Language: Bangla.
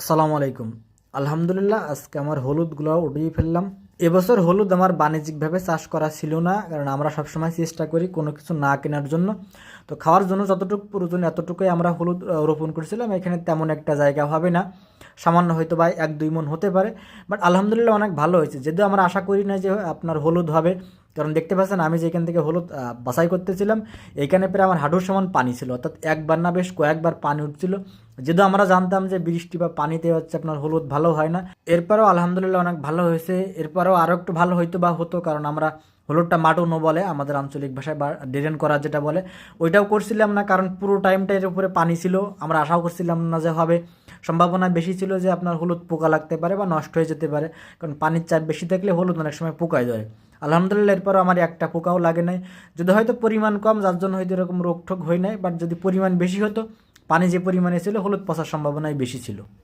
আসসালামু আলাইকুম। আলহামদুলিল্লাহ, আজকে আমার হলুদগুলো উঠিয়ে ফেললাম। এবছর হলুদ আমার বাণিজ্যিকভাবে চাষ করা ছিল না, কারণ আমরা সবসময় চেষ্টা করি কোনো কিছু না কেনার জন্য। তো খাওয়ার জন্য যতটুকু প্রয়োজন, এতটুকুই আমরা হলুদ রোপণ করেছিলাম। এখানে তেমন একটা জায়গা হবে না। সামান্য হয়তো বা এক দুই মন হতে পারে। বাট আলহামদুলিল্লাহ অনেক ভালো হয়েছে। যদিও আমরা আশা করি না যে আপনার হলুদ হবে কারণ দেখতে পাচ্ছেন, আমি যেখান থেকে হলুদ বাছাই করতেছিলাম, এখানে প্রায় আমার হাঁটুর সমান পানি ছিল। অর্থাৎ একবার না বেশ কয়েকবার পানি উঠছিল। যেহেতু আমরা জানতাম যে বৃষ্টি বা পানিতে হচ্ছে আপনার হলুদ ভালো হয় না। এরপরেও আলহামদুলিল্লাহ অনেক ভালো হয়েছে। এরপরেও আরও একটু ভালো হইতো বা হতো, কারণ আমরা হলুদটা মাটুনো বলে, আমাদের আঞ্চলিক ভাষায় বা ডেরেন করা যেটা বলে, ওইটাও করছিলাম না কারণ পুরো টাইমটা এর উপরে পানি ছিল। আমরা আশাও করছিলাম না যে হবে। সম্ভাবনা বেশি ছিল যে আপনার হলুদ পোকা লাগতে পারে বা নষ্ট হয়ে যেতে পারে। কারণ পানির চাপ বেশি থাকলে হলুদ অনেক সময় পোকায় যায়। আলহামদুলিল্লাহ, এরপরও আমার একটা পোকাও লাগে নাই। যদি হয়তো পরিমাণ কম, যার জন্য হয়তো এরকম রোগ ঠোক হয় নাই বাট যদি পরিমাণ বেশি হতো, পানি যে পরিমাণে ছিল, হলুদ পচার সম্ভাবনাই বেশি ছিল।